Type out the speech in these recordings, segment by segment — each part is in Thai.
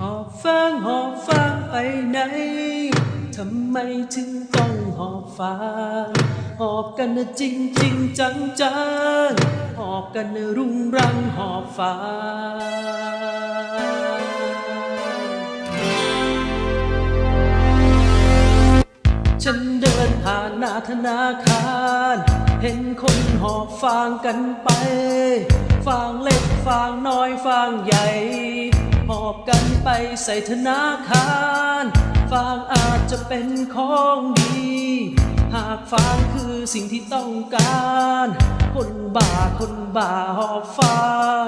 หอบฟางหอบฟางไปไหนทำไมถึงต้องหอบฟางหอบกันนะจริงจริงจังจังหอบกันนะรุงรังหอบฟางฉันเดินผ่านหน้าธนาคาร เห็นคนหอบฟางกันไป ฟางเล็กฟางน้อยฟางใหญ่ มอบกันไปใส่ธนาคารฟางอาจจะเป็นของดี หากฟางคือสิ่งที่ต้องการ คนบ่าคนบ่าหอบฟาง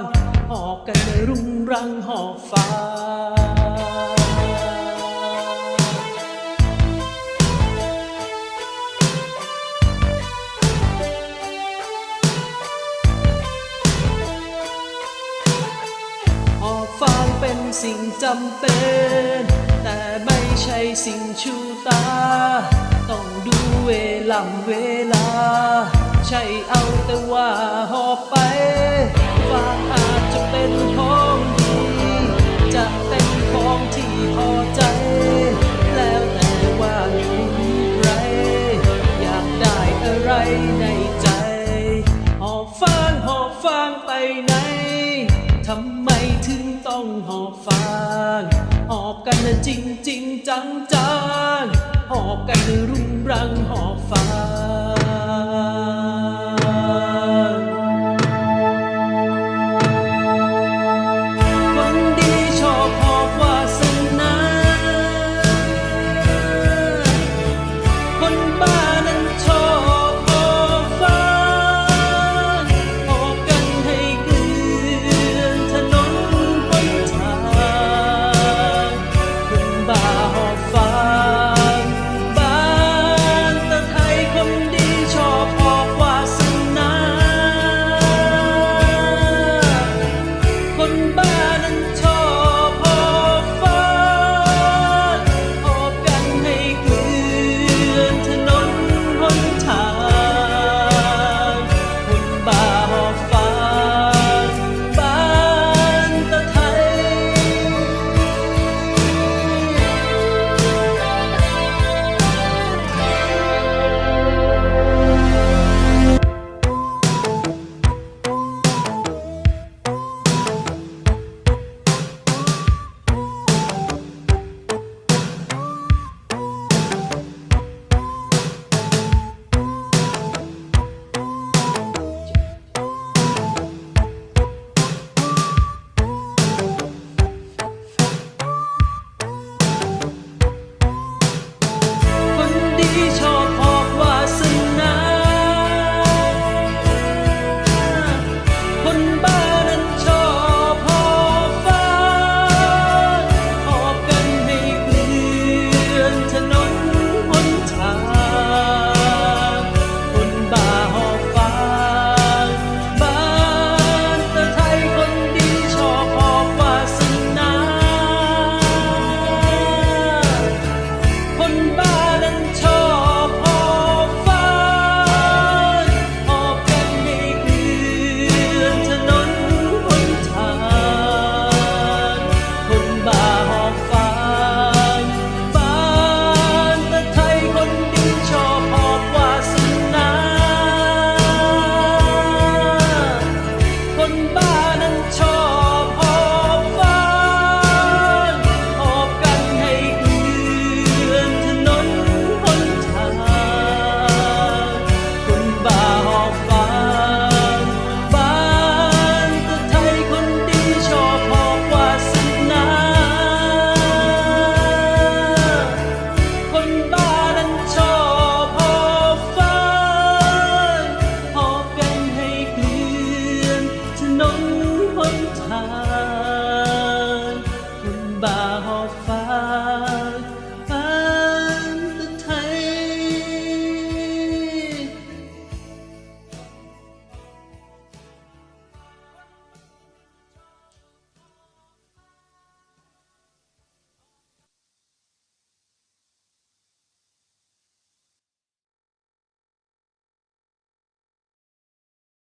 หอบกันในรุงรังหอบฟาง สิ่งจำเป็น แต่ไม่ใช่สิ่งชูตา ต้องดูเวลาเวลา ใช่เอาแต่ว่าหอบไปฟางอาจจะเป็นของดี จะเป็นของที่พอใจ แล้วแต่ว่าคุณใคร อยากได้อะไรในใจ หอบฟางหอบฟางไปไหน หอบฟางหอบกันนะจริงจริงจังจังหอบกันนะรุงรังหอบฟางคน